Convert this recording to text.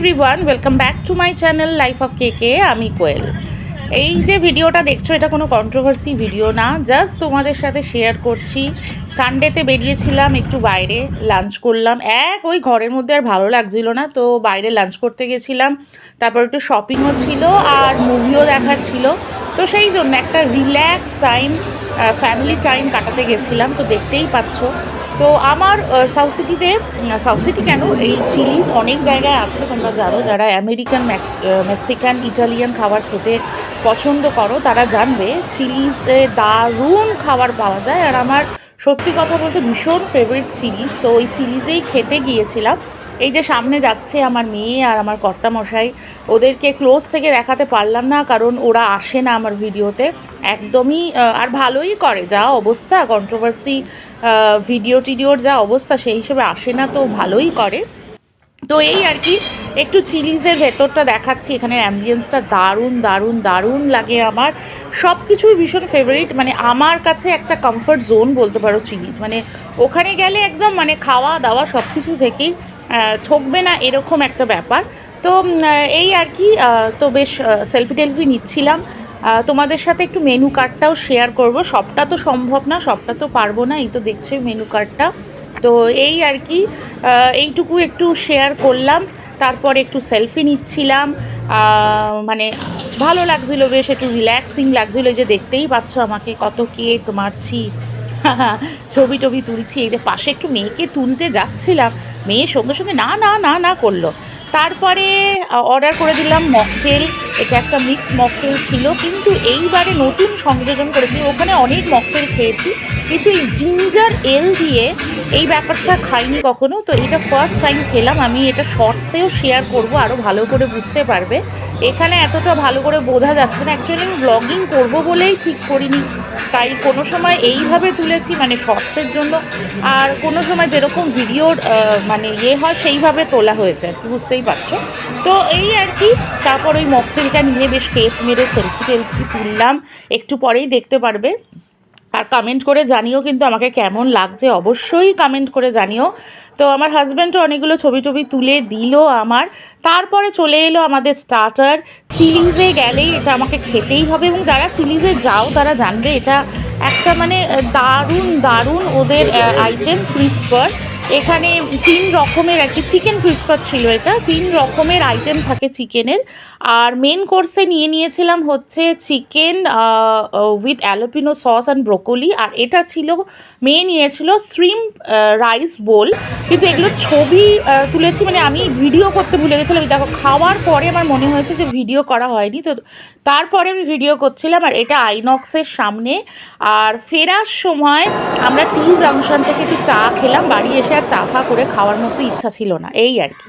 Everyone welcome back to my channel life of K K আমি কোয়েল। এই যে ভিডিওটা দেখছ, এটা কোনো কন্ট্রোভার্সি ভিডিও না জাস্ট তোমাদের সাথে শেয়ার করছি। সানডেতে বেরিয়েছিলাম, একটু বাইরে লাঞ্চ করলাম। এক, ওই ঘরের মধ্যে আর ভালো লাগছিল না, তো বাইরে লাঞ্চ করতে গেছিলাম। তারপর একটু শপিংও ছিল, আর মুভিও দেখার ছিল। তো সেই জন্য একটা রিল্যাক্স টাইম ফ্যামিলি টাইম কাটাতে গেছিলাম, তো দেখতেই পাচ্ছ। তো আমার সাউথ সিটিতে সাউথ সিটি কেন? এই চিলিজ অনেক জায়গায় আছে, তোমরা জানো, যারা আমেরিকান মেক্সিকান ইটালিয়ান খাবার খেতে পছন্দ করো, তারা জানবে চিলিজে দারুণ খাবার পাওয়া যায়। আর আমার সত্যি কথা বলতে ভীষণ ফেভারিট চিলিজ তো ওই চিলিজেই খেতে গিয়েছিলাম। এই যে সামনে যাচ্ছে আমার মেয়ে আর আমার কর্তামশাই, ওদেরকে ক্লোজ থেকে দেখাতে পারলাম না কারণ ওরা আসে না আমার ভিডিওতে। একদমই আর ভালোই করে যা অবস্থা কন্ট্রোভার্সি ভিডিও টিডিওর যা অবস্থা সেই হিসেবে আসে না, তো ভালোই করে। তো এই আর কি, একটু চিলিজের ভেতরটা দেখাচ্ছি, এখানে অ্যাম্বিয়েন্সটা দারুণ দারুণ দারুণ লাগে আমার। সব কিছুই ভীষণ ফেভারিট মানে আমার কাছে একটা কমফর্ট জোন বলতে পারো চিলিজ মানে ওখানে গেলে একদম মানে খাওয়া দাওয়া সব কিছু থেকেই ঠকবে না এরকম একটা ব্যাপার। তো এই আর কি তো বেশ সেলফি টেলফি নিচ্ছিলাম। তোমাদের সাথে একটু মেনু কার্ডটাও শেয়ার করব। সবটা তো সম্ভব না, সবটা তো পারব না, এই তো দেখছ মেনু কার্ডটা তো এই আর কি এইটুকু একটু শেয়ার করলাম, তারপর একটু সেলফি নিচ্ছিলাম। মানে ভালো লাগছিল, বেশ একটু রিল্যাক্সিং লাগছিল যে দেখতেই পাচ্ছ আমাকে কত কেক মারছি ছবি টবি তুলছি, এই যে পাশে একটু মেয়েকে তুলতে যাচ্ছিলাম মেয়ের সঙ্গে সঙ্গে না না না না করল। তারপরে অর্ডার করে দিলাম মকটেল এটা একটা মিক্স মকটেল ছিল, কিন্তু এইবারে নতুন সংযোজন করেছি, ওখানে অনেক মকটেল খেয়েছি, কিন্তু এই জিঞ্জার এল দিয়ে এই ব্যাপারটা খাইনি কখনো, তো এটা ফার্স্ট টাইম খেলাম, আমি এটা শর্টসেও শেয়ার করব আরও ভালো করে বুঝতে পারবে। এখানে এতটা ভালো করে বোঝা যাচ্ছে না। অ্যাকচুয়ালি আমি ব্লগিং করব বলেই ঠিক করিনি। তাই কোনো সময় এইভাবে তুলেছি মানে শর্টসের জন্য। আর কোনো সময় যেরকম ভিডিওর মানে ইয়ে হয়, সেইভাবে তোলা হয়েছে। বুঝতেই পারছ? তো এই আর কি। তারপর ওই মকচেলটা নিয়ে বেশ টেপ মেরে সেলফি টেলফি তুললাম। একটু পরেই দেখতে পারবে। আর কমেন্ট করে জানিও কিন্তু আমাকে কেমন লাগছে। অবশ্যই কমেন্ট করে জানিও। তো আমার হাজব্যান্ডও অনেকগুলো ছবি টবি তুলে দিল আমার। তারপরে চলে এলো আমাদের স্টার্টার চিলিজে গেলেই এটা আমাকে খেতেই হবে এবং যারা চিলিজে যাও, তারা জানবে এটা একটা মানে দারুণ দারুণ ওদের আইটেম ক্রিস্পার এখানে তিন রকমের কি চিকেন ক্রিস্পার ছিল এটা। তিন রকমের আইটেম থাকে চিকেনের আর মেন কোর্সে নিয়ে নিয়েছিলাম হচ্ছে chicken with jalapeno sauce and broccoli আর এটা ছিল মেয়ে নিয়েছিল শ্রিম রাইস বোল কিন্তু এগুলো ছবি তুলেছি মানে আমি ভিডিও করতে ভুলে গেছিলাম। দেখো, খাওয়ার পরে আমার মনে হয়েছে যে ভিডিও করা হয়নি। তো তারপরে আমি ভিডিও করছিলাম আর এটা আইনক্সের সামনে। আর ফেরার সময় আমরা টি জাংশন থেকে একটু চা খেলাম। বাড়ি এসে আর চা ফা করে খাওয়ার মতো ইচ্ছা ছিল না এই আর কি।